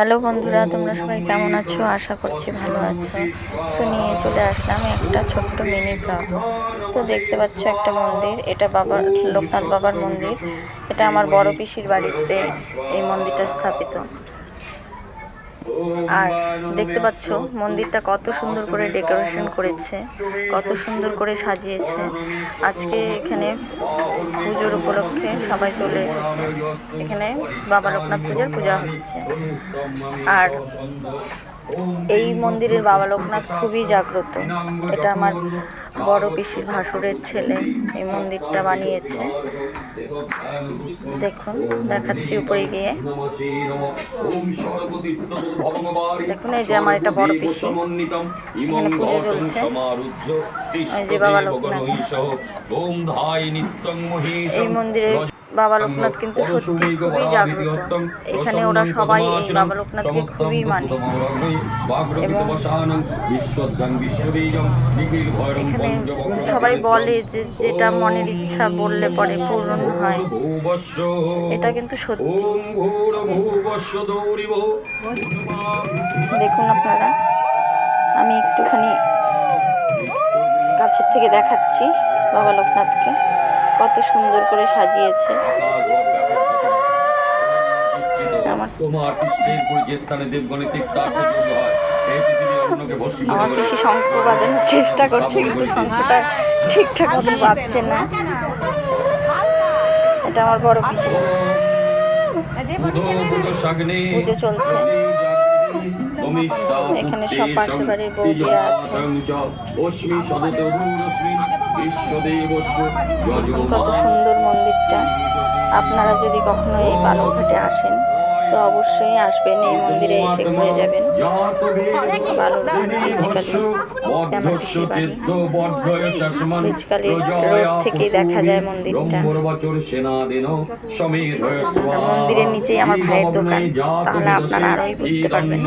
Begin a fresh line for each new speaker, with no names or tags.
Hello বন্ধুরা, তোমরা সবাই কেমন আছো? আশা করছি ভালো আছো। তো নিয়ে চলে আসলাম একটা ছোট্ট মিনি ব্লগ তো দেখতে পাচ্ছ একটা মন্দির, এটা বাবার, লোকনাথ বাবার মন্দির। এটা আমার বড় পিসির বাড়িতে এই মন্দিরটা স্থাপিত। আর দেখতে পাচ্ছ, মন্দিরটা কত সুন্দর করে ডেকোরেশন করেছে, কত সুন্দর করে সাজিয়েছে। আজকে এখানে পুজোর উপলক্ষে সবাই চলে এসেছে। এখানে বাবা লোকনাথ পূজার পূজা হচ্ছে। আর এই মন্দিরের বাবা লোকনাথ খুবই জাগ্রত। এটা আমার বড় পিসির ভাসুরের ছেলে এই মন্দিরটা বানিয়েছে। দেখুন, দেখাচ্ছি উপরে গিয়ে। দেখুন, এই যে আমার এটা বড় পিসি। এখানে পুজো চলছে। এই যে বাবা লোকনাথ। এই মন্দিরে বাবা লোকনাথ কিন্তু সত্যি খুবই জাগ্রত। এখানে ওরা সবাই এই বাবা লোকনাথকে খুবই মানে। এবং এখানে সবাই বলে যে যেটা মনের ইচ্ছা বললে পরে পূরণ হয়। এটা কিন্তু সত্যি। দেখুন আপনারা আমি একটুখানি কাছের থেকে দেখাচ্ছি বাবা লোকনাথকে। কত সুন্দর করে সাজিয়েছে। আমার
তোমার পৃষ্ঠের পুরী যে স্থানে দেবগণিতিক তার হয় এই পৃথিবী অন্যকে ভস্মীভূত
আমার বেশি শঙ্খ বাজানোর চেষ্টা করছে কিন্তু শঙ্খটা ঠিকঠাক মতো বাজছে না। এটা আমার বড় পিসি পুজো চলছে। এখানে সব পাশে বাড়ির বৌদিরা আছে। কত সুন্দর মন্দিরটা আপনারা যদি কখনো এই বালুরঘাটে আসেন তো অবশ্যই আসবেন এই মন্দিরে এসে ঘুরে যাবেন। রোড থেকেই দেখা যায় মন্দিরটা। মন্দিরের নিচেই আমার ভাইয়ের দোকান। তাহলে আপনারা আরোই বুঝতে পারবেন।